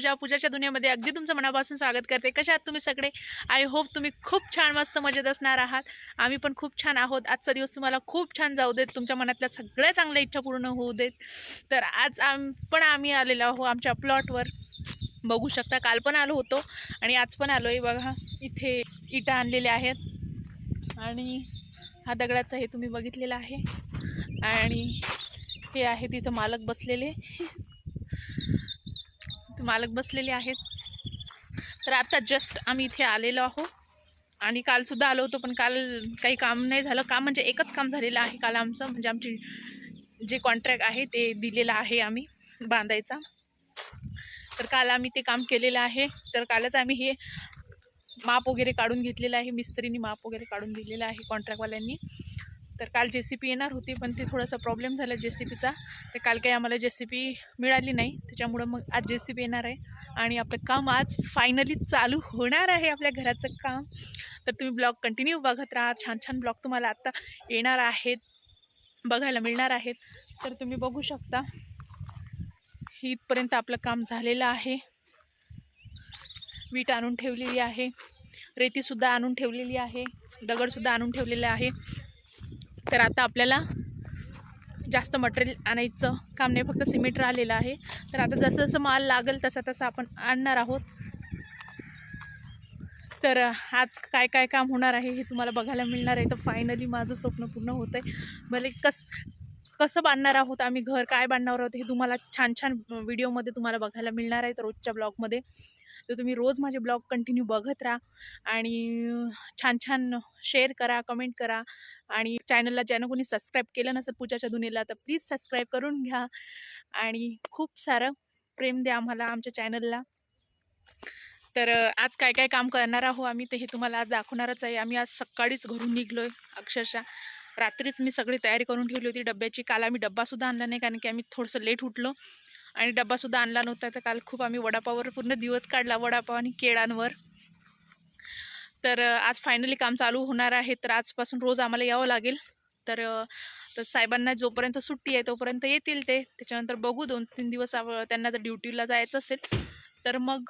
पूजा पूजाच्या दुनियामध्ये अगदी तुमचं मनापासून स्वागत करते. कशा आहात तुम्ही सगळे? आय होप तुम्ही खूप छान मस्त मजेत असणार आहात. आम्ही पण खूप छान आहोत. आजचा दिवस तुम्हाला खूप छान जाऊ देत. तुमच्या मनातल्या सगळ्या चांगल्या इच्छा पूर्ण होऊ देत. तर आज आम पण आम्ही आलेलो आहो आमच्या प्लॉटवर. बघू शकता काल पण आलो होतो आणि आज पण आलो आहे बघा इथे इटा आणलेल्या आहेत. आणि हा दगडाचा हे तुम्ही बघितलेला आहे. आणि हे आहे तिथं मालक बसलेले. ते मालक बसलेले आहेत. तर आता जस्ट आम्ही इथे आलेलो आहो आणि कालसुद्धा आलो होतो पण काल काही काम नाही झालं. काम म्हणजे एकच काम झालेलं आहे काल आमचं. म्हणजे आमची जे कॉन्ट्रॅक्ट आहे ते दिलेलं आहे आम्ही बांधायचा. तर काल आम्ही ते काम केलेलं आहे. तर कालच आम्ही हे माप वगैरे काढून घेतलेलं आहे. मिस्त्रीनी माप वगैरे काढून दिलेलं आहे कॉन्ट्रॅक्टवाल्यांनी तर काल जे सी पी येणार होती पण ते थोडासा प्रॉब्लेम झाला जे सी पीचा तर काल काही आम्हाला जे सी पी मिळाली नाही. त्याच्यामुळं मग आज जे सी पी येणार आहे. आणि आपलं काम आज फायनली चालू होणार आहे आपल्या घराचं काम. तर तुम्ही ब्लॉग कंटिन्यू बघत राहा. छान छान ब्लॉग तुम्हाला आत्ता येणार आहेत. बघायला मिळणार आहेत. तर तुम्ही बघू शकता. इथपर्यंत आपलं काम झालेलं आहे. वीट आणून ठेवलेली आहे. रेतीसुद्धा आणून ठेवलेली आहे. दगडसुद्धा आणून ठेवलेलं आहे. तर आता आपल्याला जास्त मटेरियल आणायचं. काम नाही फक्त सिमेंट राहिलेलं आहे. तर आता जसं जसं माल लागेल तसा तसा आपण आणणार आहोत. तर आज काय काय काम होणार आहे हे तुम्हाला बघायला मिळणार आहे. तर फायनली माझं स्वप्न पूर्ण होतं आहे. भले कस कसं बांधणार आहोत आम्ही घर काय बांधणार आहोत हे तुम्हाला छान छान व्हिडिओमध्ये तुम्हाला बघायला मिळणार आहे तर रोजच्या ब्लॉगमध्ये तर तुम्ही रोज माझे ब्लॉग कंटिन्यू बघत राहा आणि छान छान शेअर करा कमेंट करा आणि चॅनलला ज्यानं कोणी सबस्क्राईब केलं नसेल पूजाच्या दुनीला तर प्लीज सबस्क्राईब करून घ्या आणि खूप सारं प्रेम द्या आम्हाला आमच्या चॅनलला. तर आज काय काय काम करणार आहो आम्ही ते हे तुम्हाला आज दाखवणारच आहे. आम्ही आज सकाळीच घरून निघलो आहे अक्षरशः. रात्रीच मी सगळी तयारी करून ठेवली होती डब्याची काल आम्ही डब्बासुद्धा आणला नाही कारण की आम्ही थोडंसं लेट उठलो. आणि डब्बासुद्धा आणला नव्हता. तर काल खूप आम्ही वडापाववर पूर्ण दिवस काढला वडापाव आणि केळांवर. तर आज फायनली काम चालू होणार आहे. तर आजपासून रोज आम्हाला यावं लागेल. तर तर साहेबांना जोपर्यंत सुट्टी आहे तोपर्यंत येतील ते. त्याच्यानंतर बघू दोन तीन दिवस त्यांना जर ड्युटीला जायचं असेल तर मग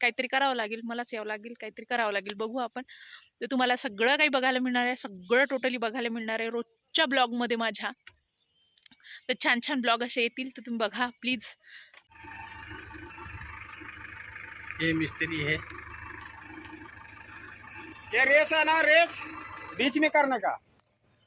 काहीतरी करावं लागेल. मलाच यावं लागेल काहीतरी करावं लागेल. बघू आपण. तर तुम्हाला सगळं काही बघायला मिळणार आहे. सगळं टोटली बघायला मिळणार आहे रोजच्या ब्लॉगमध्ये माझ्या. तर छान छान ब्लॉग असे येतील तर तुम्ही बघा प्लीज. ये मिस्त्री है. ये रेस है ना रेस. बीच में करने का?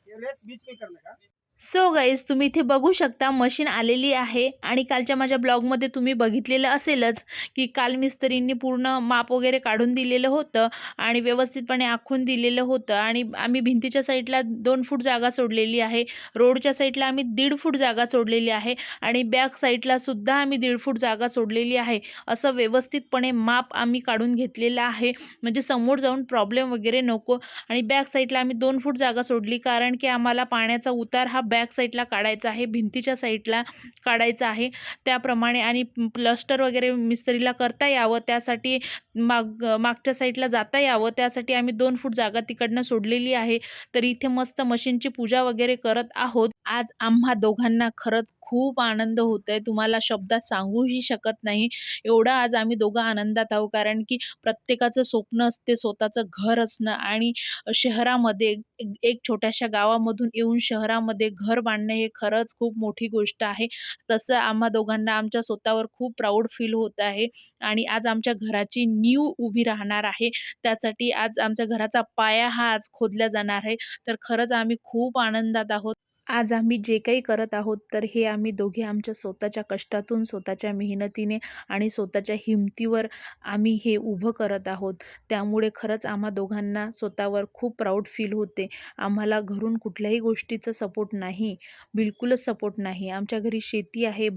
ये रेस बीच में करने का? सो गाईज तुम्ही इथे बघू शकता मशीन आलेली आहे आणि कालच्या माझ्या ब्लॉगमध्ये तुम्ही बघितलेलं असेलच की काल मिस्त्रींनी पूर्ण माप वगैरे काढून दिलेलं होतं आणि व्यवस्थितपणे आखून दिलेलं होतं आणि आम्ही भिंतीच्या साईडला दोन फूट जागा सोडलेली आहे. रोडच्या साईडला आम्ही दीड फूट जागा सोडलेली आहे आणि बॅक साईडला सुद्धा आम्ही दीड फूट जागा सोडलेली आहे. असं व्यवस्थितपणे माप आम्ही काढून घेतलेलं आहे. म्हणजे समोर जाऊन प्रॉब्लेम वगैरे नको आणि बॅक साईडला आम्ही दोन फूट जागा सोडली कारण की आम्हाला पाण्याचा उतार हा बॅक साईडला काढायचा आहे भिंतीच्या साईडला काढायचा आहे. त्याप्रमाणे आणि प्लस्टर वगैरे मिस्त्रीला करता यावं त्यासाठी माग मागच्या साईडला जाता यावं. त्यासाठी आम्ही दोन फूट जागा तिकडनं सोडलेली आहे. तर इथे मस्त मशीनची पूजा वगैरे करत आहोत. आज आम्हा दोघांना खरंच खूप आनंद होत आहे तुम्हाला शब्दात सांगूही शकत नाही. एवढा आज आम्ही दोघं आनंदात आहोत. कारण की प्रत्येकाचं स्वप्न असते स्वतःचं घर असणं आणि शहरामध्ये एक एक छोट्याशा गावामधून येऊन शहरामध्ये घर बांधणे हे खरंच खूप मोठी गोष्ट आहे. तसं आम्हा दोघांना आमच्या स्वतःवर खूप प्राऊड फील होत आहे. आणि आज आमच्या घराची नीव उभी राहणार आहे. त्यासाठी आज आमच्या घराचा पाया हा आज खोदला जाणार आहे. तर खरंच आम्ही खूप आनंदात आहोत. आज आम्ही जे काही करत आहोत तर हे आम्ही दोघे आमच्या स्वतःच्या कष्टातून स्वतःच्या मेहनतीने आणि स्वतःच्या हिमतीवर आम्ही हे उभं करत आहोत. त्यामुळे खरंच आम्हा दोघांना स्वतःवर खूप प्राऊड फील होते. आम्हाला घरून कुठल्याही गोष्टीचा सपोर्ट नाही बिलकुलच सपोर्ट नाही. आमच्या घरी शेती आहे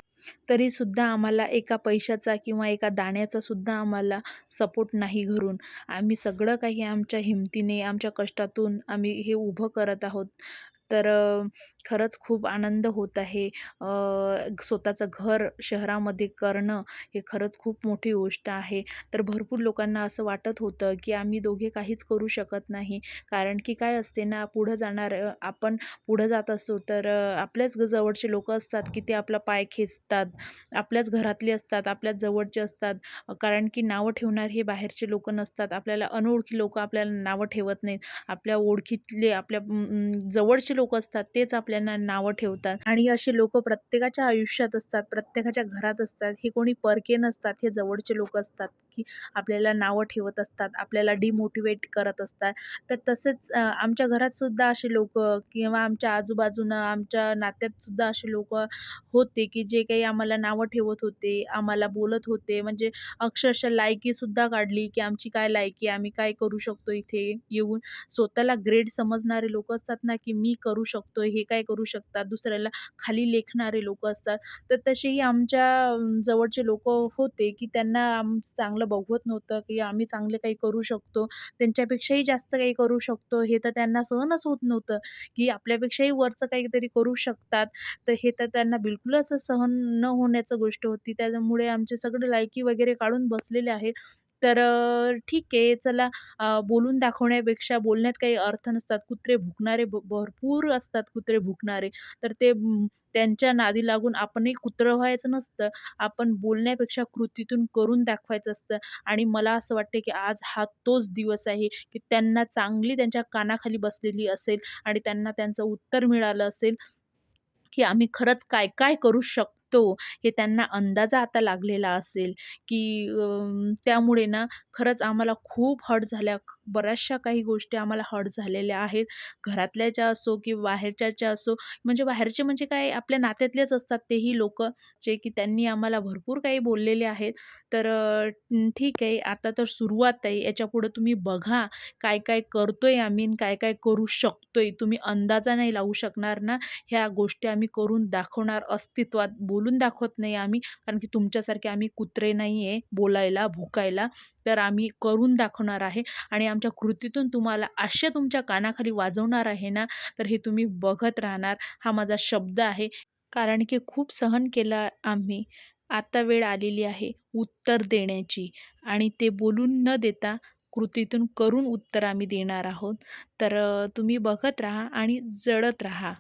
तरीसुद्धा आम्हाला एका पैशाचा किंवा एका दाण्याचा सुद्धा आम्हाला सपोर्ट नाही घरून. आम्ही सगळं काही आमच्या हिमतीने आमच्या कष्टातून आम्ही हे उभं करत आहोत. तर खरंच खूप आनंद होत आहे. स्वतःचं घर शहरामध्ये करणं हे खरंच खूप मोठी गोष्ट आहे. तर भरपूर लोकांना असं वाटत होतं की आम्ही दोघे काहीच करू शकत नाही. कारण की काय असते ना पुढं जाणार आपण पुढं जात असतो तर आपल्याच ग- जवळचे लोक असतात की ते आपला पाय खेचतात. आपल्याच घरातले असतात आपल्याच जवळचे असतात. कारण की नावं ठेवणार हे बाहेरचे लोक नसतात. आपल्याला अनोळखी लोक आपल्याला नावं ठेवत नाहीत. आपल्या ओळखीतले आपल्या जवळचे लोक लोक असतात तेच आपल्याला नावं ठेवतात. आणि असे लोक प्रत्येकाच्या आयुष्यात असतात प्रत्येकाच्या घरात असतात. हे कोणी परके नसतात हे जवळचे लोक असतात की आपल्याला नावं ठेवत असतात आपल्याला डिमोटिवेट करत असतात. तर तसेच आमच्या घरात सुद्धा असे लोक किंवा आमच्या आजूबाजूनं आमच्या नात्यात सुद्धा असे लोक होते की जे काही आम्हाला नावं ठेवत होते आम्हाला बोलत होते. म्हणजे अक्षरशः लायकीसुद्धा काढली की आमची काय लायकी आम्ही काय करू शकतो इथे येऊन. स्वतःला ग्रेट समजणारे लोक असतात ना की मी करू करू शकतो हे काय करू शकतात दुसऱ्याला खाली लेखणारे लोक असतात. तर तसेही आमच्या जवळचे लोक होते की त्यांना आम चांगलं बघवत नव्हतं की आम्ही चांगले काही करू शकतो. त्यांच्यापेक्षाही जास्त काही करू शकतो. हे तर त्यांना सहनच होत नव्हतं की आपल्यापेक्षाही वरचं काहीतरी करू शकतात. तर हे तर त्यांना बिलकुल असं सहन न होण्याचं गोष्ट होती. त्याच्यामुळे आमचे सगळे लायकी वगैरे काढून बसलेले आहे तर ठीक आहे चला बोलून दाखवण्यापेक्षा बोलण्यात काही अर्थ नसतात. कुत्रे भुकणारे भरपूर असतात कुत्रे भुकणारे. तर ते त्यांच्या नादी लागून आपणही कुत्रं व्हायचं नसतं. आपण बोलण्यापेक्षा कृतीतून करून दाखवायचं असतं. आणि मला असं वाटते की आज हा तोच दिवस आहे की त्यांना चांगली त्यांच्या कानाखाली बसलेली असेल आणि त्यांना त्यांचं उत्तर मिळालं असेल की आम्ही खरंच काय काय करू शकतो शकतो हे त्यांना अंदाजा आता लागलेला असेल की त्यामुळे ना खरंच आम्हाला खूप हर्ट झाल्या. बऱ्याचशा काही गोष्टी आम्हाला हर्ट झालेल्या आहेत. घरातल्याच्या असो की बाहेरच्याच्या असो म्हणजे बाहेरचे म्हणजे काय आपल्या नात्यातलेच असतात तेही लोक जे की त्यांनी आम्हाला भरपूर काही बोललेले आहेत. तर ठीक आहे आता तर सुरुवात आहे. याच्यापुढं तुम्ही बघा काय काय करतोय आम्ही काय काय करू शकतोय. तुम्ही अंदाजा नाही लावू शकणार ना. ह्या गोष्टी आम्ही करून दाखवणार अस्तित्वात बोलून दाखवत नाही आम्ही. कारण की तुमच्यासारखे आम्ही कुत्रे नाही आहे बोलायला भुकायला. तर आम्ही करून दाखवणार आहे. आणि आमच्या कृतीतून तुम्हाला असे तुमच्या कानाखाली वाजवणार आहे ना तर हे तुम्ही बघत राहणार. हा माझा शब्द आहे. कारण की खूप सहन केला आम्ही. आता वेळ आलेली आहे उत्तर देण्याची. आणि ते बोलून न देता कृतीतून करून उत्तर आम्ही देणार आहोत. तर तुम्ही बघत राहा आणि जळत राहा.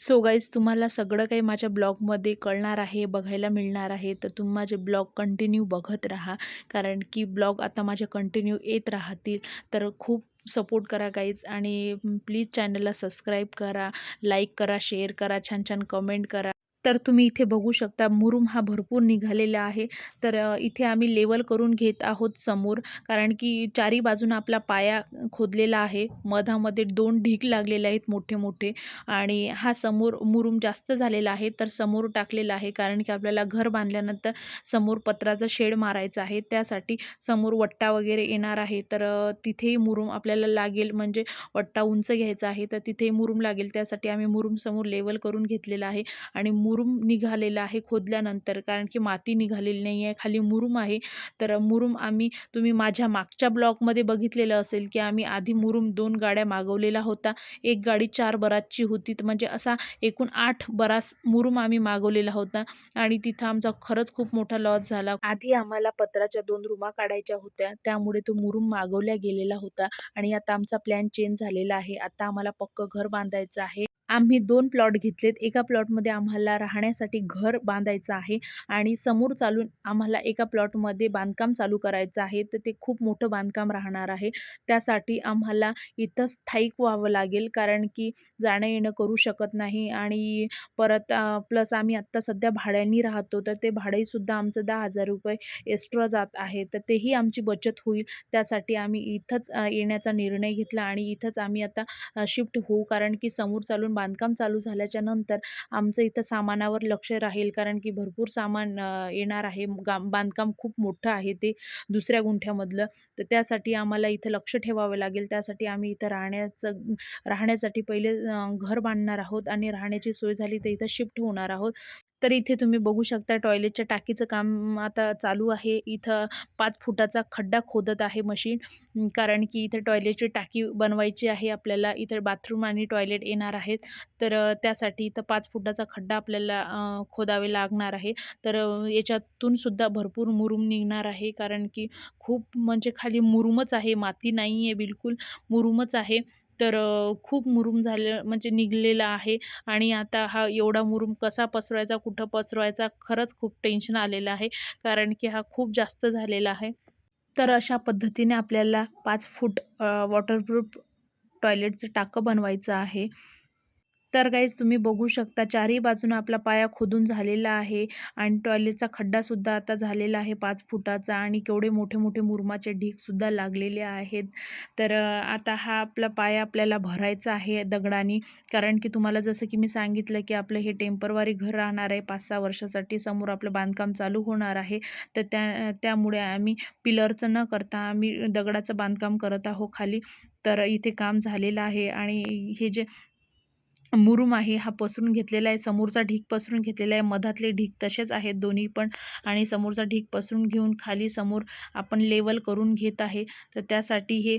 सो गाईज तुम्हाला सगळं काही माझ्या ब्लॉगमध्ये कळणार आहे बघायला मिळणार आहे. तर तुम्ही माझे ब्लॉग कंटिन्यू बघत राहा. कारण की ब्लॉग आता माझे कंटिन्यू येत राहतील. तर खूप सपोर्ट करा गाईज आणि प्लीज चॅनलला सबस्क्राईब करा लाईक करा शेअर करा छान छान कमेंट करा. तर तुम्ही इथे बघू शकता मुरुम हा भरपूर निघालेला आहे. तर इथे आम्ही लेवल करून घेत आहोत समोर कारण की चारी बाजूनं आपला पाया खोदलेला आहे. मधामध्ये दोन ढीक लागलेले आहेत मोठे मोठे आणि हा समोर मुरुम जास्त झालेला आहे तर समोर टाकलेला आहे कारण की आपल्याला घर बांधल्यानंतर समोर पत्राचा शेड मारायचं आहे. त्यासाठी समोर वट्टा वगैरे येणार आहे. तर तिथेही मुरुम आपल्याला लागेल म्हणजे वट्टा उंच घ्यायचा आहे. तर तिथेही मुरुम लागेल त्यासाठी आम्ही मुरुम समोर लेवल करून घेतलेला आहे आणि मुर निघालेला आहे खोदल्यानंतर. कारण की माती निघालेली नाही आहे खाली मुरुम आहे. तर मुरुम आम्ही तुम्ही माझ्या मागच्या ब्लॉकमध्ये बघितलेलं असेल की आम्ही आधी मुरुम दोन गाड्या मागवलेला होता. एक गाडी चार बरातची होती. तर म्हणजे असा एकूण आठ बरास मुरुम आम्ही मागवलेला होता. आणि तिथं आमचा खरंच खूप मोठा लॉस झाला. आधी आम्हाला पत्राच्या दोन रूमा काढायच्या होत्या. त्यामुळे तो मुरुम मागवल्या गेलेला होता. आणि आता आमचा प्लॅन चेंज झालेला आहे. आता आम्हाला पक्क घर बांधायचं आहे. आम्ही दोन प्लॉट घेतलेत. एका प्लॉटमध्ये आम्हाला राहण्यासाठी घर बांधायचं आहे आणि समोर चालून आम्हाला एका प्लॉटमध्ये बांधकाम चालू करायचं आहे. तर ते खूप मोठं बांधकाम राहणार आहे. त्यासाठी आम्हाला इथं स्थायिक व्हावं लागेल कारण की जाणं येणं करू शकत नाही आणि परत प्लस आम्ही आत्ता सध्या भाड्यानी राहतो. तर ते भाडंहीसुद्धा आमचं दहा हजार रुपये एक्स्ट्रा जात आहे. तर तेही आमची बचत होईल. त्यासाठी आम्ही इथंच येण्याचा निर्णय घेतला आणि इथंच आम्ही आता शिफ्ट होऊ. कारण की समोर चालून बांधकाम चालू झाल्याच्यानंतर आमचं इथं सामानावर लक्ष राहील. कारण की भरपूर सामान येणार आहे. गा बांधकाम खूप मोठं आहे ते दुसऱ्या गुंठ्यामधलं. तर त्यासाठी आम्हाला इथं लक्ष ठेवावं लागेल. त्यासाठी आम्ही इथं राहण्याचं राहण्यासाठी पहिले घर बांधणार आहोत आणि राहण्याची सोय झाली तर इथं शिफ्ट होणार आहोत. तर इथे तुम्ही बघू शकता टॉयलेटच्या टाकीचं काम आता चालू आहे. इथं पाच फुटाचा खड्डा खोदत आहे मशीन. कारण की इथे टॉयलेटची टाकी बनवायची आहे आपल्याला. इथे बाथरूम आणि टॉयलेट येणार आहेत. तर त्यासाठी इथं पाच फुटाचा खड्डा आपल्याला खोदावे लागणार आहे. तर याच्यातूनसुद्धा याच्यातून सुद्धा भरपूर मुरूम निघणार आहे. कारण की खूप म्हणजे खाली मुरूमच आहे. माती नाही आहे बिलकुल. मुरूमच आहे. तर खूप मुरूम झालं म्हणजे निघलेला आहे आणि आता हा एवढा मुरूम कसा पसरवायचा कुठं पसरवायचा खरंच खूप टेन्शन आलेलं आहे कारण की हा खूप जास्त झालेला आहे. तर अशा पद्धतीने आपल्याला पाच फूट वॉटरप्रूफ टॉयलेटचं टाकं बनवायचं आहे. तर गाईज तुम्ही बघू शकता चारही बाजूनं आपला पाया खोदून झालेला आहे आणि टॉयलेटचा खड्डासुद्धा आता झालेला आहे पाच फुटाचा आणि केवढे मोठे मोठे मुरमाचे ढीगसुद्धा लागलेले आहेत. तर आता हा आपला पाया आपल्याला भरायचा आहे दगडाने. कारण की तुम्हाला जसं की मी सांगितलं की आपलं हे टेम्परवारी घर राहणार आहे पाच सहा वर्षासाठी समोर आपलं बांधकाम चालू होणार आहे. तर त्या त्यामुळे आम्ही पिलरचं न करता आम्ही दगडाचं बांधकाम करत आहो खाली. तर इथे काम झालेलं आहे आणि हे जे मुरूम आहे हा पसरून घेतलेला आहे समोरचा ढीग पसरून घेतलेला आहे मधातले ढीग तसेच आहेत दोन्ही पण आणि समोरचा ढीग पसरून घेऊन खाली समोर आपण लेवल करून घेत आहे. तर त्यासाठी हे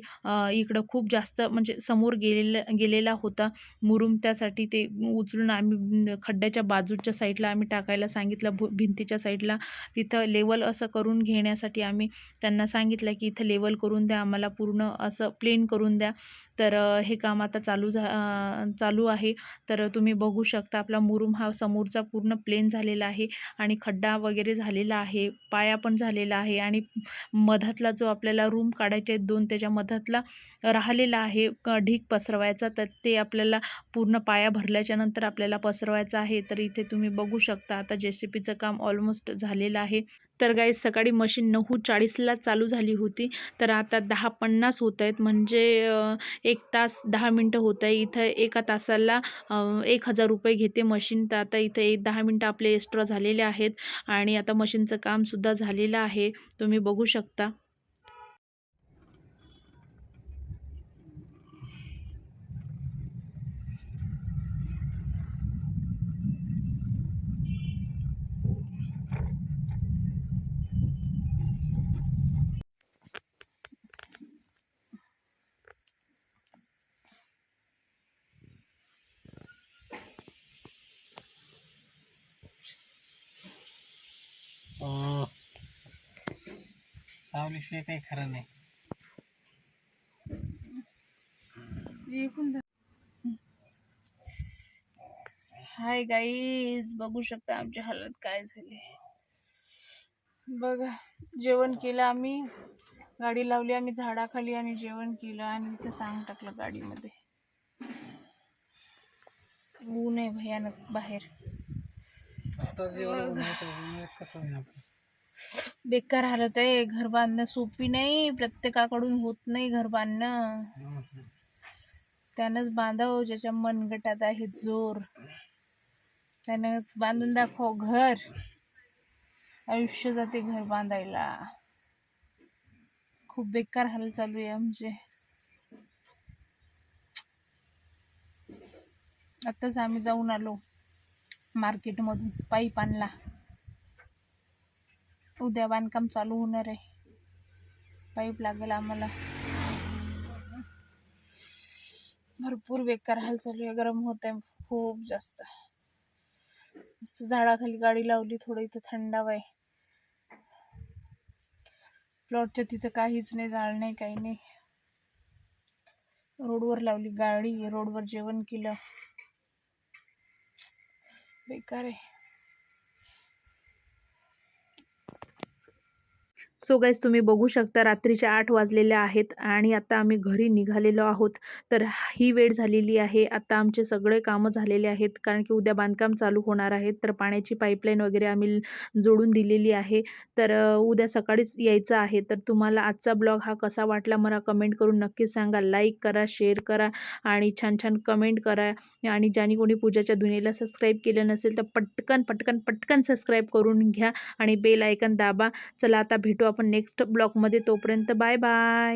इकडं खूप जास्त म्हणजे समोर गेलेला गेलेला होता मुरूम. त्यासाठी ते उचलून आम्ही खड्ड्याच्या बाजूच्या साईडला आम्ही टाकायला सांगितलं भु भिंतीच्या साईडला. तिथं लेवल असं करून घेण्यासाठी आम्ही त्यांना सांगितलं की इथं लेवल करून द्या आम्हाला पूर्ण असं प्लेन करून द्या. तर हे काम आता चालू झा चालू आहे. तर तुम्ही बघू शकता आपला मुरूम हा समोरचा पूर्ण प्लेन झालेला आहे आणि खड्डा वगैरे झालेला आहे पाया पण झालेला आहे आणि मधातला जो आपल्याला रूम काढायचे आहेत दोन त्याच्या मधातला राहिलेला आहे ढीक ढीग पसरवायचा. तर ते आपल्याला पूर्ण पाया भरल्याच्या नंतर आपल्याला पसरवायचा आहे. तर इथे तुम्ही बघू शकता आता जे सी पीचं काम ऑलमोस्ट झालेलं आहे. तर गाई सकाळी मशीन नऊ चाळीसला चालू झाली होती. तर आता दहा पन्नास होत आहेत. म्हणजे एक तास दहा मिनटं होत आहे. इथं एका तासाला एक हजार रुपये घेते मशीन तर आता इथं एक दहा मिनटं आपले एक्स्ट्रा झालेले आहेत. आणि आता मशीनचं कामसुद्धा झालेलं आहे. तुम्ही बघू शकता. हो. सावलीशिवाय काही खरं नाही. हाय गाईज बघू शकता आमची हालत काय झाली. बघा जेवण केलं आम्ही. गाडी लावली आम्ही झाडाखाली आणि जेवण केलं आणि इथं सांग टाकलं गाडीमध्ये. ऊन आहे भयानक बाहेर आता जेवण बनवतो, उन्हाळ्यात कसं होईल आपलं बेकार हालत आहे घर बांधणं सोपी नाही प्रत्येकाकडून होत नाही घर बांधणं. त्यानंच बांधावं ज्याच्या मनगटात आहे जोर. त्यानंच बांधून दाखव घर. आयुष्य जाते घर बांधायला. खूप बेकार हाल चालू आहे आमचे. आत्ताच आम्ही जाऊन आलो. मार्केटमधून पाईप आणला. उद्या बांधकाम चालू होणार आहे. पाईप लागेल आम्हाला. भरपूर बेकार हाल चालू आहे. गरम होत आहे खूप जास्त. मस्त झाडाखाली गाडी लावली थोडं इथं थंडाव आहे. प्लॉटच्या तिथं काहीच नाही जाळ नाही काही नाही. रोडवर लावली गाडी रोडवर जेवण केलं. बेकार आहे. सो गाईज तुम्ही बघू शकता रात्रीच्या आठ वाजलेल्या आहेत आणि आता आम्ही घरी निघालेलो आहोत. तर ही वेळ झालेली आहे. आता आमचे सगळे कामं झालेले आहेत. कारण की उद्या बांधकाम चालू होणार आहे. तर पाण्याची पाईपलाईन वगैरे आम्ही जोडून दिलेली आहे. तर उद्या सकाळीच यायचं आहे. तर तुम्हाला आजचा ब्लॉग हा कसा वाटला मला कमेंट करून नक्कीच सांगा. लाईक करा शेअर करा आणि छान छान कमेंट करा. आणि ज्याने कोणी पूजाच्या दुनियेला सबस्क्राईब केलं नसेल तर पटकन पटकन पटकन सबस्क्राईब करून घ्या आणि बेल आयकन दाबा. चला आता भेटू आपण नेक्स्ट ब्लॉगमध्ये तोपर्यंत बाय बाय